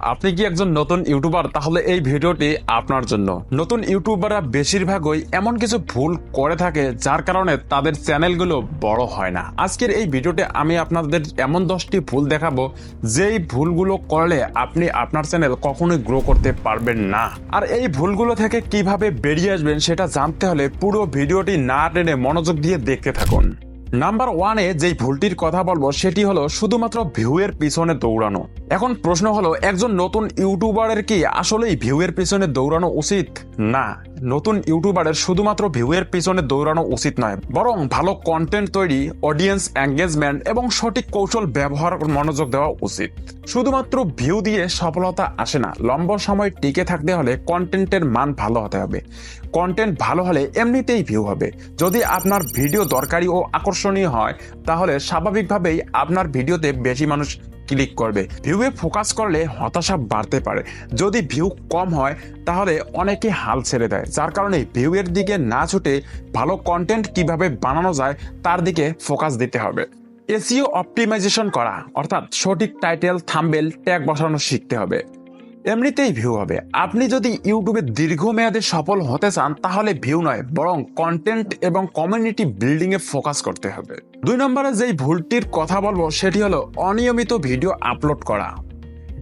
আপনি কি একজন নতুন ইউটিউবার? তাহলে এই ভিডিওটি আপনার জন্য। নতুন ইউটিউবাররা বেশিরভাগই এমন কিছু ভুল করে থাকে, যার কারণে তাদের চ্যানেলগুলো বড় হয় না। আজকের এই ভিডিওতে আমি আপনাদের এমন দশটি ভুল দেখাবো, যেই ভুলগুলো করলে আপনি আপনার চ্যানেল কখনোই গ্রো করতে পারবেন না। আর এই ভুলগুলো থেকে কীভাবে বেরিয়ে আসবেন সেটা জানতে হলে পুরো ভিডিওটি না টেনে মনোযোগ দিয়ে দেখতে থাকুন। নাম্বার ওয়ানে যেই ভুলটির কথা বলব, সেটি হলো শুধুমাত্র ভিউয়ের পিছনে দৌড়ানো। এখন প্রশ্ন হলো, একজন নতুন ইউটিউবারের কি আসলেই ভিউয়ের পিছনে দৌড়ানো উচিত? না, নতুন ইউটিউবারের শুধুমাত্র ভিউয়ের পিছনে দৌড়ানো উচিত নয়, বরং ভালো কন্টেন্ট তৈরি অডিয়েন্স এঙ্গেজমেন্ট এবং সঠিক কৌশল ব্যবহার মনোযোগ দেওয়া উচিত। শুধুমাত্র ভিউ দিয়ে সফলতা আসে না, লম্বা সময় টিকে থাকতে হলে কন্টেন্টের মান ভালো হতে হবে। কন্টেন্ট ভালো হলে এমনিতেই ভিউ হবে। যদি আপনার ভিডিও দরকারি ও আকর্ষণীয় হয়, তাহলে স্বাভাবিকভাবেই আপনার ভিডিওতে বেশি মানুষ ক্লিক করবে। ভিউয়ে ফোকাস করলে হতাশা বাড়তে পারে। যদি ভিউ কম হয়, তাহলে অনেকে হাল ছেড়ে দেয়। যার কারণে ভিউয়ের দিকে না ছুটে ভালো কন্টেন্ট কীভাবে বানানো যায়, তার দিকে ফোকাস দিতে হবে। এসিও অপটিমাইজেশন করা, অর্থাৎ সঠিক টাইটেল থাম্বেল ট্যাগ বসানো শিখতে হবে। এমনিতেই ভিউ হবে। আপনি যদি ইউটিউবে দীর্ঘমেয়াদে সফল হতে চান, তাহলে ভিউ নয়, বরং কন্টেন্ট এবং কমিউনিটি বিল্ডিং এ ফোকাস করতে হবে। দুই নম্বরে যেই ভুলটির কথা বলব, সেটি হলো অনিয়মিত ভিডিও আপলোড করা।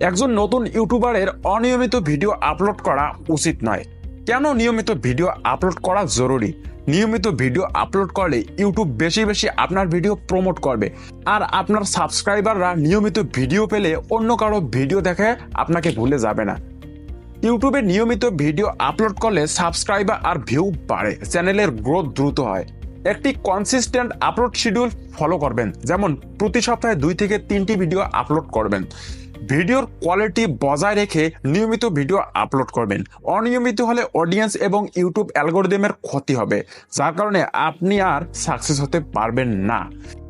একজন নতুন ইউটিউবারের অনিয়মিত ভিডিও আপলোড করা উচিত নয়। কেন নিয়মিত ভিডিও আপলোড করা জরুরি? নিয়মিত ভিডিও আপলোড করলে ইউটিউব বেশি বেশি আপনার ভিডিও প্রমোট করবে। আর আপনার সাবস্ক্রাইবাররা নিয়মিত ভিডিও পেলে অন্য কারও ভিডিও দেখে আপনাকে ভুলে যাবে না। ইউটিউবে নিয়মিত ভিডিও আপলোড করলে সাবস্ক্রাইবার আর ভিউ বাড়ে। চ্যানেলের গ্রোথ দ্রুত হয়। একটি কনসিস্টেন্ট আপলোড শিডিউল ফলো করবেন। যেমন, প্রতি সপ্তাহে দুই থেকে তিনটি ভিডিও আপলোড করবেন। ভিডিওর কোয়ালিটি বজায় রেখে নিয়মিত ভিডিও আপলোড করবেন। অনিয়মিত হলে অডিয়েন্স এবং ইউটিউব অ্যালগোরিদমের ক্ষতি হবে, যার কারণে আপনি আর সাকসেস হতে পারবেন না।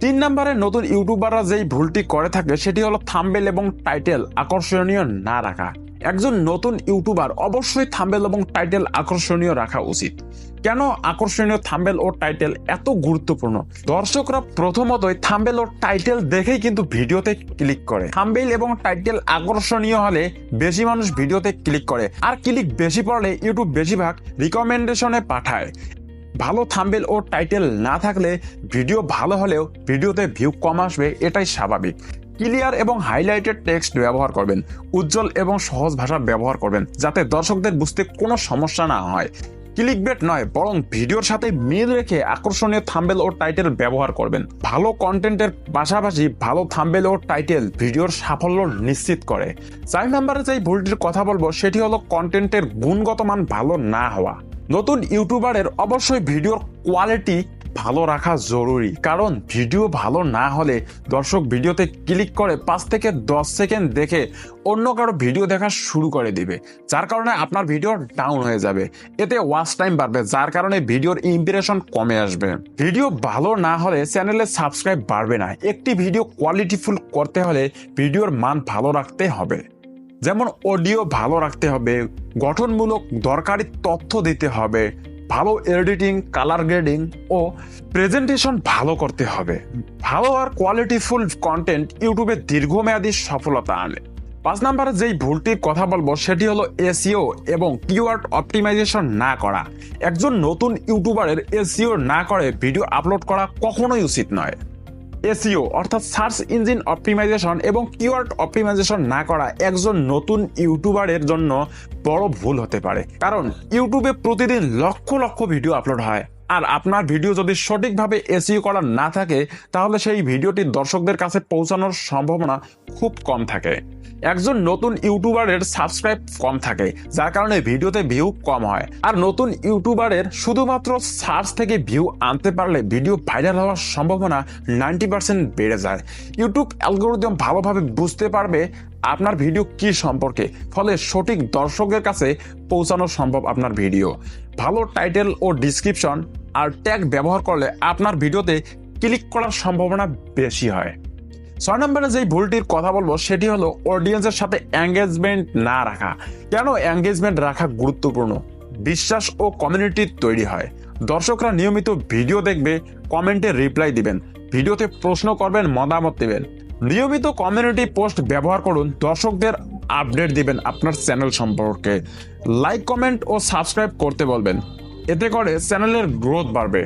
তিন নম্বরে নতুন ইউটিউবাররা যেই ভুলটি করে থাকে, সেটি হলো থাম্বেল এবং টাইটেল আকর্ষণীয় না রাখা। একজন নতুন ইউটিউবার অবশ্যই থাম্বেল এবং টাইটেল আকর্ষণীয় রাখা উচিত। কেন আকর্ষণীয় থাম্বেল ও টাইটেল এত গুরুত্বপূর্ণ? দর্শকরা প্রথমতই থাম্বেল ও টাইটেল দেখেই কিন্তু ভিডিওতে ক্লিক করে। থাম্বেল এবং টাইটেল আকর্ষণীয় হলে বেশি মানুষ ভিডিওতে ক্লিক করে, আর ক্লিক বেশি পড়লে ইউটিউব বেশিরভাগ রিকমেন্ডেশনে পাঠায়। ভালো থাম্বেল ও টাইটেল না থাকলে ভিডিও ভালো হলেও ভিডিওতে ভিউ কম আসবে, এটাই স্বাভাবিক। ক্লিয়ার এবং হাইলাইটেড টেক্সট ব্যবহার করবেন, উজ্জ্বল এবং সহজ ভাষা ব্যবহার করবেন, যাতে দর্শকদের বুঝতে কোনো সমস্যা না হয়। ক্লিক বেট নয়, বরং ভিডিওর সাথে মিল রেখে আকর্ষণীয় থাম্বেল ও টাইটেল ব্যবহার করবেন। ভালো কন্টেন্টের পাশাপাশি ভালো থাম্বেল ও টাইটেল ভিডিওর সাফল্য নিশ্চিত করে। চার নাম্বারে যে ভুলটির কথা বলব, সেটি হলো কন্টেন্টের গুণগত মান ভালো না হওয়া। নতুন ইউটিউবারের অবশ্যই ভিডিওর কোয়ালিটি ভালো রাখা জরুরি। কারণ ভিডিও ভালো না হলে দর্শক ভিডিওতে ক্লিক করে পাঁচ থেকে দশ সেকেন্ড দেখে অন্য কারও ভিডিও দেখা শুরু করে দিবে। যার কারণে আপনার ভিডিও ডাউন হয়ে যাবে। এতে ওয়াচ টাইম বাড়বে, যার কারণে ভিডিওর ইম্প্রেশন কমে আসবে। ভিডিও ভালো না হলে চ্যানেলে সাবস্ক্রাইব বাড়বে না। একটি ভিডিও কোয়ালিটিফুল করতে হলে ভিডিওর মান ভালো রাখতে হবে। যেমন অডিও ভালো রাখতে হবে, গঠনমূলক দরকারি তথ্য দিতে হবে ভালো এডিটিং কালার গ্রেডিং ও প্রেজেন্টেশন ভালো করতে হবে। ভালো আর কোয়ালিটিফুল কন্টেন্ট ইউটিউবে দীর্ঘমেয়াদী সফলতা আনে। পাঁচ নম্বরে যেই ভুলটির কথা বলব, সেটি হলো এসিও এবং কিওয়ার্ড অপটিমাইজেশন না করা। একজন নতুন ইউটিউবারের এসিও না করে ভিডিও আপলোড করা কখনোই উচিত নয়। এসিও অর্থাৎ সার্চ ইঞ্জিন অপটিমাইজেশন এবং কিওয়ার্ড অপটিমাইজেশন না করা একজন নতুন ইউটিউবারের জন্য বড় ভুল হতে পারে। কারণ ইউটিউবে প্রতিদিন লক্ষ লক্ষ ভিডিও আপলোড হয়। আর আপনার ভিডিও যদি সঠিকভাবে এসিও করা না থাকে, তাহলে সেই ভিডিওটি দর্শকদের কাছে পৌঁছানোর সম্ভাবনা খুব কম থাকে। একজন নতুন ইউটিউবারের সাবস্ক্রাইব কম থাকে, যার কারণে ভিডিওতে ভিউ কম হয়। আর নতুন ইউটিউবারের শুধুমাত্র সার্চ থেকে ভিউ আনতে পারলে ভিডিও ভাইরাল হওয়ার সম্ভাবনা নাইনটি পার্সেন্ট বেড়ে যায়। ইউটিউব অ্যালগোরিদম ভালোভাবে বুঝতে পারবে আপনার ভিডিও কি সম্পর্কে, ফলে সঠিক দর্শকের কাছে পৌঁছানো সম্ভব আপনার ভিডিও ভালো টাইটেল ও ডিসক্রিপশন আর ট্যাগ ব্যবহার করলে আপনার ভিডিওতে ক্লিক করার সম্ভাবনা বেশি হয়। ছয় নম্বরে যেই ভুলটির কথা বলব, সেটি হলো অডিয়েন্সের সাথে এঙ্গেজমেন্ট না রাখা। কেন এঙ্গেজমেন্ট রাখা গুরুত্বপূর্ণ? বিশ্বাস ও কমিউনিটি তৈরি হয়। দর্শকরা নিয়মিত ভিডিও দেখবে, কমেন্টে রিপ্লাই দিবেন, ভিডিওতে প্রশ্ন করবেন, মতামত দেবেন। নিয়মিত কমিউনিটি পোস্ট ব্যবহার করুন, দর্শকদের আপডেট দিবেন আপনার চ্যানেল সম্পর্কে। লাইক কমেন্ট ও সাবস্ক্রাইব করতে বলবেন। এতে করে চ্যানেলের গ্রোথ বাড়বে।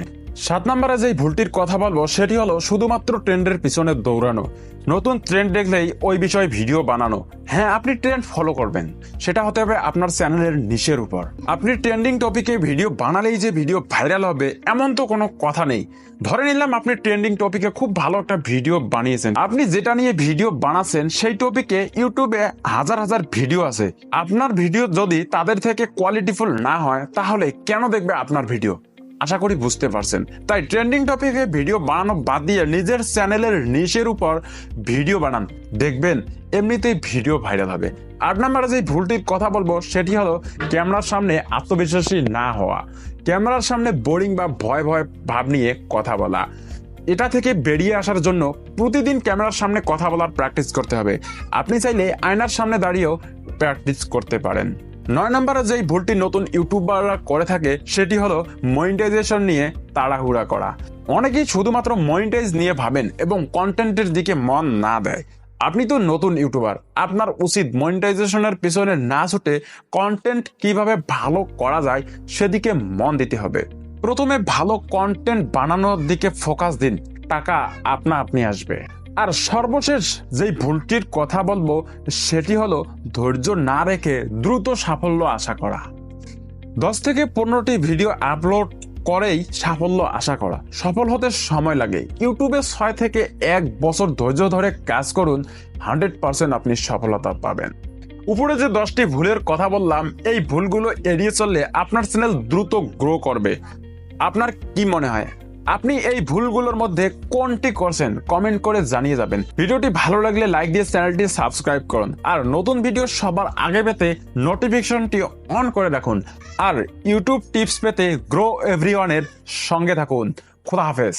সাত নম্বরে যেই ভুলটির কথা বলব, সেটি হলো শুধুমাত্র ট্রেন্ডের পিছনে দৌড়ানো। নতুন ট্রেন্ড দেখলেই ওই বিষয়ে ভিডিও বানানো। হ্যাঁ আপনি ট্রেন্ড ফলো করবেন। সেটা হতে হবে আপনার চ্যানেলের নিশের উপর। আপনি ট্রেন্ডিং টপিকে ভিডিও বানালেই যে ভিডিও ভাইরাল হবে, এমন তো কোনো কথা নেই। ধরে নিলাম আপনি ট্রেন্ডিং টপিকে খুব ভালো একটা ভিডিও বানিয়েছেন। আপনি যেটা নিয়ে ভিডিও বানাচ্ছেন, সেই টপিকে ইউটিউবে হাজার হাজার ভিডিও আছে। আপনার ভিডিও যদি তাদের থেকে কোয়ালিটিফুল না হয়, তাহলে কেন দেখবে আপনার ভিডিও? আশা করি বুঝতে পারছেন। তাই ট্রেন্ডিং টপিকে ভিডিও বানানো বাদ দিয়ে নিজের চ্যানেলের নিশের উপর ভিডিও বানান। দেখবেন, এমনিতেই ভিডিও ভাইরাল হবে। আট নম্বরে যে ভুলটির কথা বলব, সেটি হলো ক্যামেরার সামনে আত্মবিশ্বাসী না হওয়া। ক্যামেরার সামনে বোরিং বা ভয় ভয় ভাব নিয়ে কথা বলা। এটা থেকে বেরিয়ে আসার জন্য প্রতিদিন ক্যামেরার সামনে কথা বলার প্র্যাকটিস করতে হবে। আপনি চাইলে আয়নার সামনে দাঁড়িয়েও প্র্যাকটিস করতে পারেন। নয় নম্বরে যেই ভুলটি নতুন ইউটিউবাররা করে থাকে, সেটি হলো মনিটাইজেশন নিয়ে তাড়াহুড়া করা। অনেকেই শুধুমাত্র মনিটাইজ নিয়ে ভাবেন এবং কন্টেন্টের দিকে মন না দেয়। আপনি তো নতুন ইউটিউবার, আপনার উচিত মনিটাইজেশনের পিছনে না ছুটে কন্টেন্ট কীভাবে ভালো করা যায় সেদিকে মন দিতে হবে। প্রথমে ভালো কন্টেন্ট বানানোর দিকে ফোকাস দিন, টাকা আপনা আপনি আসবে। আর সর্বশেষ যেই ভুলটির কথা বলব, সেটি হলো ধৈর্য না রেখে দ্রুত সাফল্য আশা করা। দশ থেকে পনেরোটি ভিডিও আপলোড করেই সাফল্য আশা করা। সফল হতে সময় লাগে। ইউটিউবে ছয় থেকে এক বছর ধৈর্য ধরে কাজ করুন, হান্ড্রেড পার্সেন্ট আপনি সফলতা পাবেন। উপরে যে দশটি ভুলের কথা বললাম, এই ভুলগুলো এড়িয়ে চললে আপনার চ্যানেল দ্রুত গ্রো করবে। আপনার কি মনে হয়? আপনি এই ভুলগুলোর মধ্যে কোনটি করছেন কমেন্ট করে জানিয়ে যাবেন। ভিডিওটি ভালো লাগলে লাইক দিয়ে চ্যানেলটি সাবস্ক্রাইব করুন। আর নতুন ভিডিও সবার আগে পেতে নোটিফিকেশনটি অন করে রাখুন। আর ইউটিউব টিপস পেতে গ্রো এভরিওয়ানের সঙ্গে থাকুন। খোদা হাফেজ।